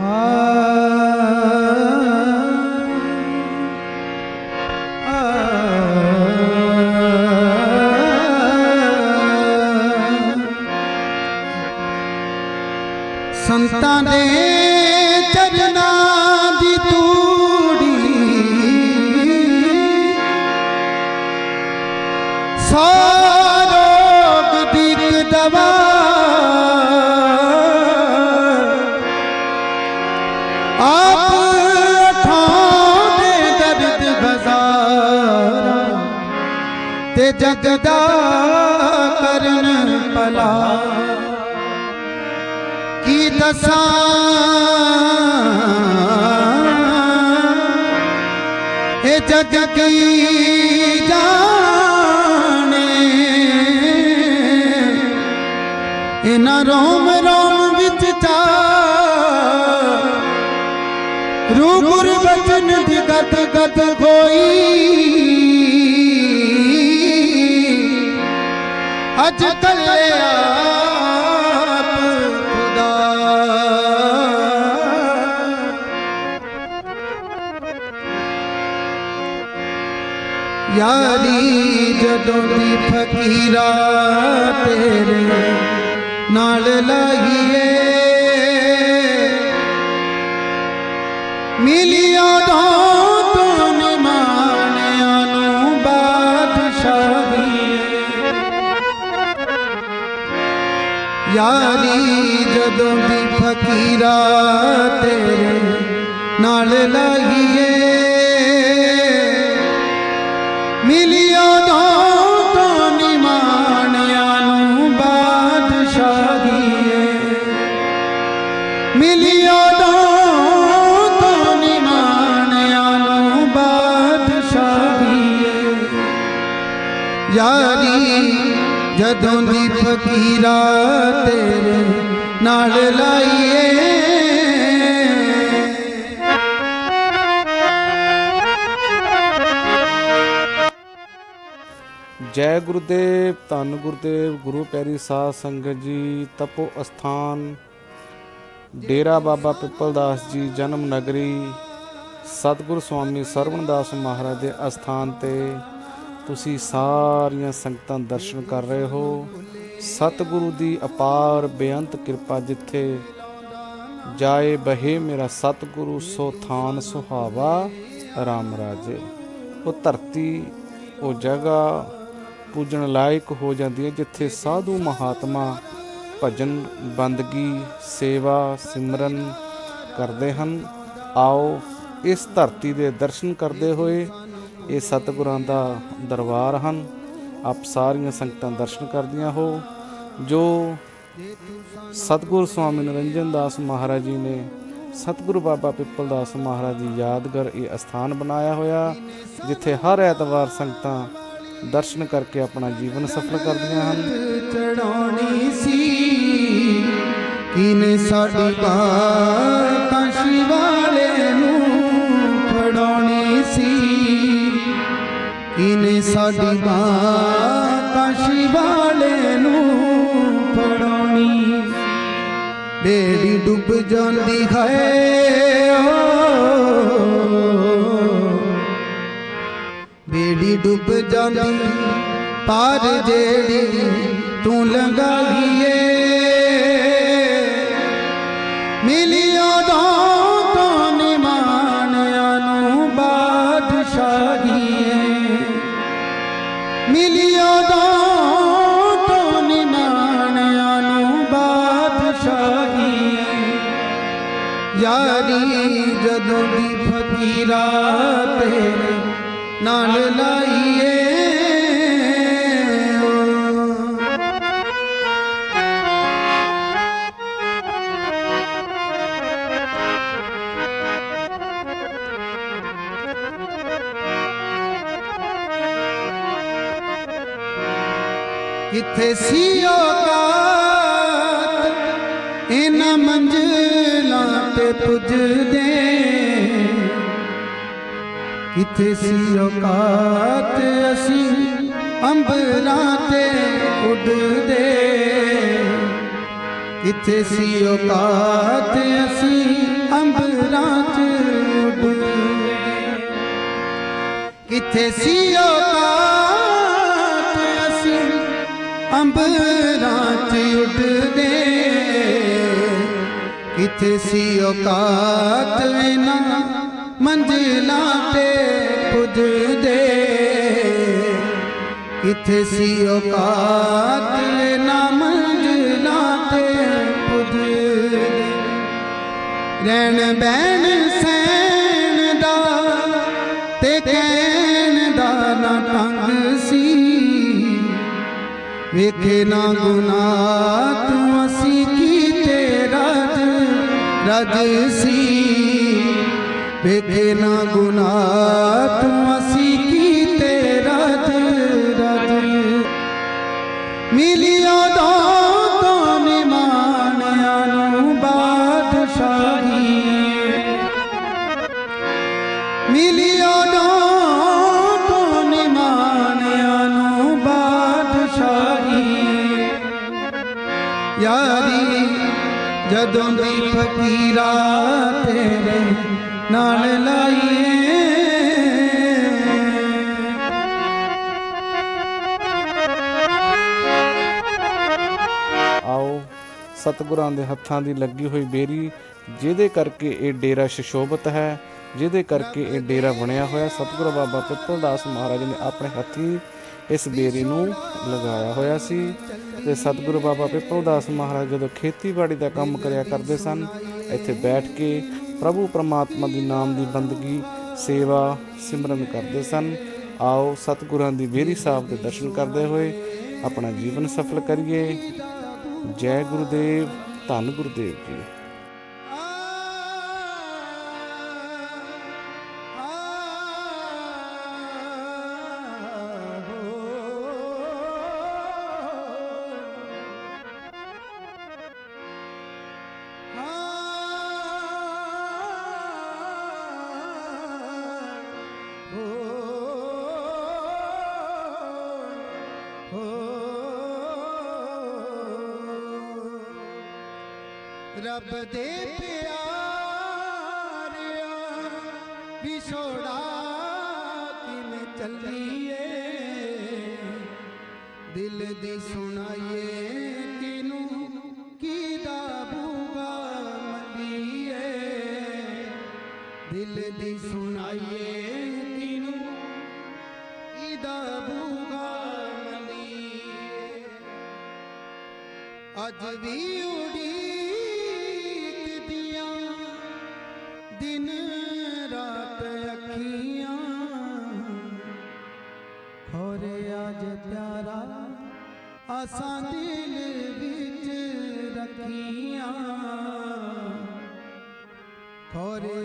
Ah. ਆਪ ਅਠਾਣੇ ਦਰਦ ਹਜ਼ਾਰਾਂ ਤੇ ਜਗ ਦਾ ਕਰਨ ਭਲਾ। ਕੀ ਦਸਾਂ? ਇਹ ਜਗ ਕੀ ਜਾਣੇ? ਇਹਨਾਂ ਰੋਮ ਗੁਰ ਬਚਨ ਦੀ ਗਤ ਗਤ ਹੋਈ ਅੱਜ ਕੱਲੇ ਆਪ ਖੁਦਾ। ਯਾਰੀ ਜਦੋਂ ਦੀ ਫਕੀਰਾ ਤੇਰੇ ਨਾਲ ਲਾਈਏ। ਮਿਲਿਆ ਤੋਂ ਨਿਮਾਣਿਆਂ ਨੂੰ ਬਾਦਸ਼ਾਹੀ। ਯਾਰੀ ਜਦੋਂ ਦੀ ਫਕੀਰਾ ਤੇਰੇ ਨਾਲ ਲਾਈਏ ਯਾਰੀ, ਜਦੋਂ ਦੀ ਫਕੀਰਾ ਤੇਰੇ ਨਾਲ ਲਾਈਏ। ਜੈ ਗੁਰਦੇਵ, ਧੰਨ ਗੁਰਦੇਵ, ਗੁਰੂ ਪੈਰੀ ਸਾਧ ਸੰਗਤ ਜੀ, ਤਪੋ ਅਸਥਾਨ। ਡੇਰਾ ਬਾਬਾ ਪਿੱਪਲ ਦਾਸ ਜੀ, ਜਨਮ ਨਗਰੀ, ਸਤਿਗੁਰ ਸਵਾਮੀ ਸਰਵਣਦਾਸ ਮਹਾਰਾਜ ਦੇ ਅਸਥਾਨ ਤੇ ਤੁਸੀਂ ਸਾਰੀਆਂ ਸੰਗਤਾਂ ਦਰਸ਼ਨ ਕਰ ਰਹੇ ਹੋ। ਸਤਿਗੁਰੂ ਦੀ ਅਪਾਰ ਬੇਅੰਤ ਕਿਰਪਾ ਜਿੱਥੇ ਜਾਏ ਬਹੇ ਮੇਰਾ ਸਤਿਗੁਰੂ, ਸੋ ਥਾਨ ਸੁਹਾਵਾ, ਰਾਮ ਰਾਜੇ। ਉਹ ਧਰਤੀ, ਉਹ ਜਗ੍ਹਾ ਪੂਜਣ ਲਾਇਕ ਹੋ ਜਾਂਦੀ ਹੈ, ਜਿੱਥੇ ਸਾਧੂ ਮਹਾਤਮਾ ਭਜਨ, ਬੰਦਗੀ, ਸੇਵਾ, ਸਿਮਰਨ ਕਰਦੇ ਹਨ। ਆਓ ਇਸ ਧਰਤੀ ਦੇ ਦਰਸ਼ਨ ਕਰਦੇ ਹੋਏ ਇਹ ਸਤਿਗੁਰਾਂ ਦਾ ਦਰਬਾਰ ਹਨ। ਆਪ ਸਾਰੀਆਂ ਸੰਗਤਾਂ ਦਰਸ਼ਨ ਕਰਦੀਆਂ ਹੋ। ਜੋ ਸਤਿਗੁਰ ਸਵਾਮੀ ਨਿਰੰਜਨ ਦਾਸ ਮਹਾਰਾਜ ਜੀ ਨੇ ਸਤਿਗੁਰੂ ਬਾਬਾ ਪਿੱਪਲ ਦਾਸ ਮਹਾਰਾਜ ਦੀ ਯਾਦਗਾਰ ਇਹ ਅਸਥਾਨ ਬਣਾਇਆ ਹੋਇਆ, ਜਿੱਥੇ ਹਰ ਐਤਵਾਰ ਸੰਗਤਾਂ ਦਰਸ਼ਨ ਕਰਕੇ ਆਪਣਾ ਜੀਵਨ ਸਫਲ ਕਰਦੀਆਂ ਹਨ। ਚੜਾਉਣੀ ਸੀ, ਕਿਨੇ ਸਾਡੀ ਬਾਤ ਕਾਸ਼ੀ ਨੂੰ ਸਾਡੀ ਬਾਤ ਕਾਸ਼ੀ ਵਾਲੇ ਨੂੰ ਫੜਾਉਣੀ। ਬੇੜੀ ਡੁੱਬ ਜਾਂਦੀ ਹੈ ਬੇੜੀ ਡੁੱਬ ਜਾਂਦੀ, ਪਾਰ ਜਿਹੜੀ ਤੂੰ ਲੰਘਾਈਏ ਯਾਰੀ ਜਦੋਂ ਦੀ ਫਕੀਰਾ ਤੇਰੇ ਨਾਲ ਲਾਈਏ ਕਿੱਥੇ ਸੀ ਔਕਾਤ ਇਨਾ ਮੰਜ਼ਲਾ ਤੇ ਤੁਝ ਦੇ ਸੀ ਔਕਾਤ? ਅਸੀਂ ਅੰਬਰਾਂ ਤੇ ਉੱਡਦੇ। ਕਿਥੇ ਸੀ ਔਕਾਤ? ਅਸੀਂ ਅੰਬਰਾਂ ਉੱਡਦੇ। ਕਿਥੇ ਸੀ ਔਕਾਤ? ਅਸੀਂ ਅੰਬਰਾਂ ਤੇ ਉੱਡਦੇ। ਕਿੱਥੇ ਸੀ ਔਕਾਤ ਨਾ ਮੰਜ਼ਿਲਾਂ ਤੇ ਪੁੱਜਦੇ। ਕਿੱਥੇ ਸੀ ਔਕਾਤ ਨਾ ਮੰਜ਼ਿਲਾਂ ਤੇ ਪੁੱਜਦੇ। ਰਹਿਣ ਬਹਿਣ ਸੈਣ ਦਾ ਤੇ ਕਹਿਣ ਦਾ ਨਾ ਢੰਗ ਸੀ। ਵੇਖੇ ਨਾ ਗੁਨਾਹ ਰਜ ਸੀ। ਵੇਖੇ ਨਾ ਗੁਨਾਹ ਤੂੰ ਅਸੀਂ ਕੀਤੇ ਰਜ ਰਜ। ਮਿਲਿਆ ਦਾ ਤੋਂ ਨਿਮਾਣਿਆਂ ਨੂੰ ਬਾਦਸ਼ਾਹੀ। ਮਿਲਿਆ ਦਾ ਜਦੋਂ ਦੀ ਫਕੀਰਾ ਤੇਰੇ ਨਾਲ ਲਾਈਏ। ਆਓ ਸਤਿਗੁਰਾਂ ਦੇ ਹੱਥਾਂ ਦੀ ਲੱਗੀ ਹੋਈ ਬੇਰੀ, ਜਿਹਦੇ ਕਰਕੇ ਇਹ ਡੇਰਾ ਸ਼ਿਸ਼ੋਭਤ ਹੈ। ਜਿਹਦੇ ਕਰਕੇ ਇਹ ਡੇਰਾ ਬਣਿਆ ਹੋਇਆ। ਸਤਿਗੁਰੂ ਬਾਬਾ ਪਿੱਪਲ ਦਾਸ ਮਹਾਰਾਜ ਨੇ ਆਪਣੇ ਹੱਥੀਂ ਇਸ ਬੇਰੀ ਨੂੰ ਲਗਾਇਆ ਹੋਇਆ ਸੀ ਤੇ ਸਤਿਗੁਰੂ ਬਾਬਾ ਪਿੱਪਲ ਦਾਸ ਮਹਾਰਾਜ ਜਦੋਂ ਖੇਤੀਬਾੜੀ ਦਾ ਕੰਮ ਕਰਿਆ ਕਰਦੇ ਸਨ, ਇੱਥੇ ਬੈਠ ਕੇ ਪ੍ਰਭੂ ਪਰਮਾਤਮਾ ਦੀ ਨਾਮ ਦੀ ਬੰਦਗੀ, ਸੇਵਾ, ਸਿਮਰਨ ਕਰਦੇ ਸਨ। ਆਓ ਸਤਿਗੁਰਾਂ ਦੀ ਬੇਰੀ ਸਾਹਿਬ ਦੇ ਦਰਸ਼ਨ ਕਰਦੇ ਹੋਏ ਆਪਣਾ ਜੀਵਨ ਸਫਲ ਕਰੀਏ। ਜੈ ਗੁਰੂਦੇਵ, ਧੰਨ ਗੁਰਦੇਵ ਜੀ। ਰੱਬ ਦੇ ਪਿਆਰਿਆ ਵਿਛੋੜਾ ਕਿਵੇਂ ਚੱਲੀਏ? ਦਿਲ ਦੀ ਸੁਣਾਈਏ ਕਿਨੂੰ ਕੀਦਾ ਬੂਗਾ ਮਲੀਏ ਦਿਲ ਦੀ ਸੁਣਾਈਏ ਅੱਜ ਵੀ ਉਡੀਕਦੀਆਂ ਦਿਨ ਰਾਤ ਅੱਖੀਆਂ। ਖੋਰੇ ਅੱਜ ਪਿਆਰਾ ਆਸਾਂ ਦਿਲ ਵਿੱਚ ਰੱਖੀਆਂ। ਖੋਰੇ